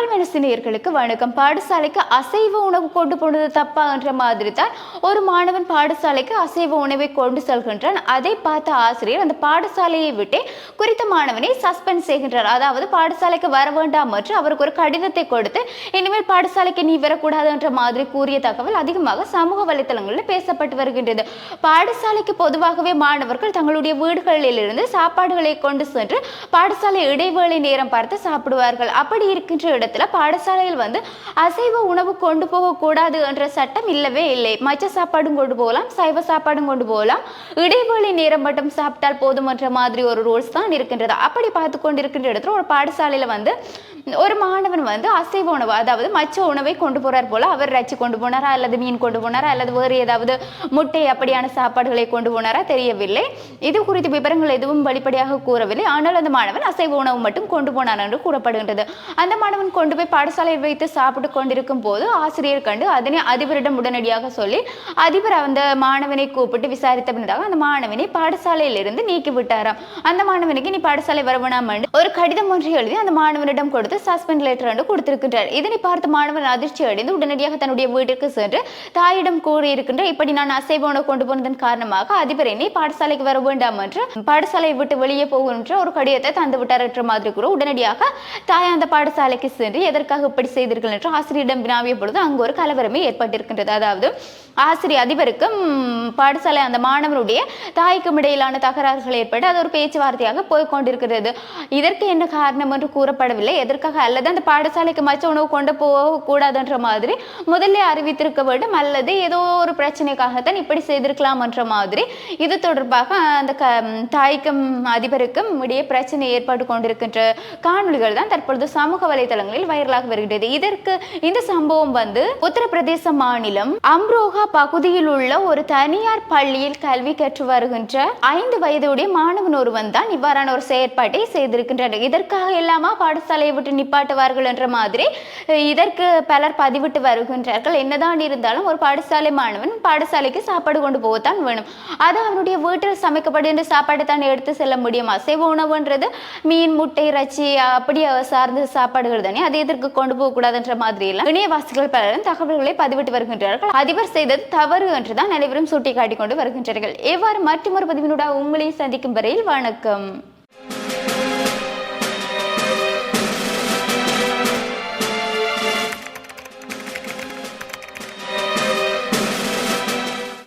மக்கள் மனசினியர்களுக்கு வணக்கம். பாடசாலைக்கு அசைவ உணவு கொண்டு போனது தப்பா என்ற மாதிரி தான் ஒரு மாணவன் பாடசாலைக்கு அசைவ உணவை கொண்டு செல்கின்றான். அதை பார்த்த ஆசிரியர் அந்த பாடசாலையை விட்டு குறித்த மாணவனை சஸ்பெண்ட் செய்கின்றார். அதாவது பாடசாலைக்கு வர வேண்டாம் என்று அவருக்கு ஒரு கடிதத்தை கொடுத்து இனிமேல் பாடசாலைக்கு நீ வரக்கூடாது என்ற மாதிரி கூறிய தகவல் அதிகமாக சமூக வலைத்தளங்களில் பேசப்பட்டு வருகின்றது. பாடசாலைக்கு பொதுவாகவே மாணவர்கள் தங்களுடைய வீடுகளிலிருந்து சாப்பாடுகளை கொண்டு சென்று பாடசாலை இடைவேளை நேரம் பார்த்து சாப்பிடுவார்கள். அப்படி இருக்கின்ற இடத்தில் பாடசாலையில் வந்து அசைவ உணவு கொண்டு போகக்கூடாது என்ற சட்டம் இல்லவே இல்லை. மச்ச சாப்பாடும் கொண்டு போகலாம் சைவ சாப்பாடும் கொண்டு போகலாம். இடைவெளி நேரம் மட்டும் சாப்பிட்டால் போதும் என்ற மாதிரி ஒரு ரூல்ஸ் தான் இருக்கின்றது. அப்படி பார்த்து கொண்டிருக்கின்ற இடத்துல ஒரு பாடசாலையில் வந்து ஒரு மாணவன் வந்து அசைவ உணவு அதாவது மச்ச உணவை கொண்டு போறார் போல அவர் ரச்சி கொண்டு போனாரா அல்லது மீன் கொண்டு போனாரா அல்லது வேறு ஏதாவது முட்டை அப்படியான சாப்பாடுகளை கொண்டு போனாரா தெரியவில்லை. இது குறித்த விவரங்கள் எதுவும் வெளிப்படையாக கூறவில்லை. ஆனால் அந்த மாணவன் அசைவ உணவு மட்டும் கொண்டு போனான் என்று கூறப்படுகின்றது. அந்த மாணவன் கொண்டு போய் பாடசாலையில் வைத்து சாப்பிட்டு கொண்டிருக்கும் போது ஆசிரியர் கண்டு அதனை அதிபரிடம் உடனடியாக சொல்லி அதிபர் அந்த மாணவனை கூப்பிட்டு விசாரித்த பின்னதாக அந்த மாணவனை பாடசாலையிலிருந்து நீக்கி விட்டாராம் அந்த மாணவனுக்கு நீ பாடசாலை வரவேணாம் என்று ஒரு கடிதம் ஒன்றை எழுதி அந்த மாணவனிடம் கொடுத்து சஸ்பெண்ட் லெட்டர் என்று கொடுத்திருக்கின்றார். இதனை பார்த்த மாணவன் அதிர்ச்சி அடைந்து உடனடியாக தன்னுடைய வீட்டிற்கு சென்று தாயிடம் கூறியிருக்கின்ற இப்படி நான் அசைவ உணவு கொண்டு போனதன் காரணமாக அதிபர் என்னை பாடசாலைக்கு வர வேண்டாம் என்று பாடசாலையை விட்டு வெளியே போகின்ற ஒரு கடிதத்தை தந்து விட்டார் என்ற மாதிரி கூட உடனடியாக தாய் அந்த பாடசாலைக்கு சென்று எதற்காக இப்படி செய்தீர்கள் என்று ஆசிரியரிடம் வினாவிய பொழுது அங்கு ஒரு கலவரமே ஏற்பட்டிருக்கின்றது. அதாவது ஆசிரியர் அதிபருக்கும் பாடசாலை அந்த மாணவருடைய தாய்க்கும் இடையிலான தகராறுகள் ஏற்பட்டு அது ஒரு பேச்சுவார்த்தையாக போய்கொண்டிருக்கிறது இதற்கு என்ன காரணம் என்று கூறப்படவில்லை. எதற்காக அல்லது அந்த பாடசாலைக்கு மச்ச உணவு கொண்டு போகக்கூடாதுன்ற மாதிரி முதல்ல அறிவித்திருக்க வேண்டும். அல்லது ஏதோ ஒரு பிரச்சனைக்காகத்தான் இப்படி செய்திருக்கலாம் என்ற மாதிரி இது தொடர்பாக அந்த க தாய்க்கும் அதிபருக்கும் இடையே பிரச்சனை ஏற்பட்டு கொண்டிருக்கின்ற காணொளிகள் தான் தற்பொழுது சமூக ஊடகங்களில் வைரலாக வருகிறது இதற்கு இந்த சம்பவம் வந்து உத்தரப்பிரதேச மாநிலம் அம்ரோகா பகுதியில் உள்ள ஒரு தனியார் பள்ளியில் கல்வி கற்று வருகின்ற ஐந்து வயதுடைய மாணவன் ஒருவன் தான் இவ்வாறான ஒரு செயற்பாட்டை செய்திருக்கின்றனர். இதற்காக எல்லாமா பாடசாலையை விட்டு நிப்பாட்டுவார்கள் என்ற மாதிரி இதற்கு பலர் பதிவிட்டு வருகின்றார்கள். என்னதான் இருந்தாலும் ஒரு பாடசாலை மாணவன் பாடசாலைக்கு சாப்பாடு கொண்டு போகத்தான் வேணும். அது அவனுடைய வீட்டில் சமைக்கப்படுகின்ற சாப்பாடு தான் எடுத்து செல்ல முடியும்? அசைவ உணவுன்றது மீன் முட்டை இறைச்சி அப்படி சார்ந்த சாப்பாடுகள் தானே. அதை எதற்கு கொண்டு போகக்கூடாதுன்ற மாதிரி எல்லாம் இணையவாசிகள் பலரும் தகவல்களை பதிவிட்டு வருகின்றார்கள். அதிபர் செய்தது தவறு என்றுதான் அனைவரும் சுட்டிக்காட்டிக் கொண்டு வருகின்றார்கள். எவ்வாறு மற்றொரு பதிவினூடாக உங்களை சந்திக்கும் வரையில் வணக்கம்.